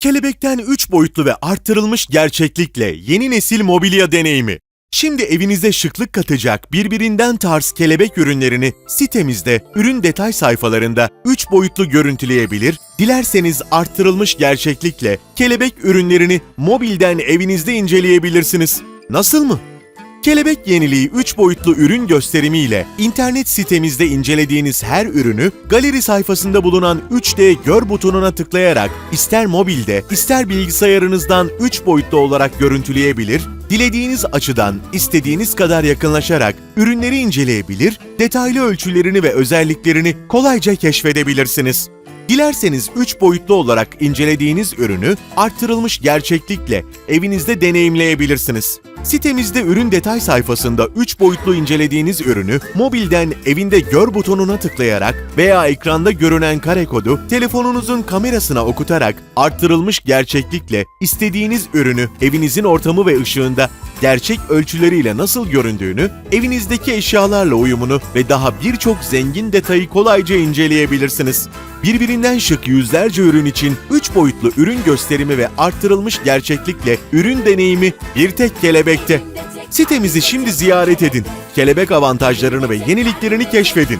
Kelebekten 3 boyutlu ve arttırılmış gerçeklikle yeni nesil mobilya deneyimi. Şimdi evinize şıklık katacak birbirinden tarz kelebek ürünlerini sitemizde ürün detay sayfalarında 3 boyutlu görüntüleyebilir, dilerseniz arttırılmış gerçeklikle kelebek ürünlerini mobilden evinizde inceleyebilirsiniz. Nasıl mı? Kelebek Yeniliği 3 boyutlu ürün gösterimiyle internet sitemizde incelediğiniz her ürünü galeri sayfasında bulunan 3D Gör butonuna tıklayarak ister mobilde ister bilgisayarınızdan 3 boyutlu olarak görüntüleyebilir, dilediğiniz açıdan istediğiniz kadar yakınlaşarak ürünleri inceleyebilir, detaylı ölçülerini ve özelliklerini kolayca keşfedebilirsiniz. Dilerseniz 3 boyutlu olarak incelediğiniz ürünü arttırılmış gerçeklikle evinizde deneyimleyebilirsiniz. Sitemizde ürün detay sayfasında 3 boyutlu incelediğiniz ürünü mobilden evinde gör butonuna tıklayarak veya ekranda görünen kare kodu telefonunuzun kamerasına okutarak arttırılmış gerçeklikle istediğiniz ürünü evinizin ortamı ve ışığında gerçek ölçüleriyle nasıl göründüğünü, evinizdeki eşyalarla uyumunu ve daha birçok zengin detayı kolayca inceleyebilirsiniz. Birbirinden şık yüzlerce ürün için 3 boyutlu ürün gösterimi ve arttırılmış gerçeklikle ürün deneyimi bir tek kelebekte. Sitemizi şimdi ziyaret edin. Kelebek avantajlarını ve yeniliklerini keşfedin.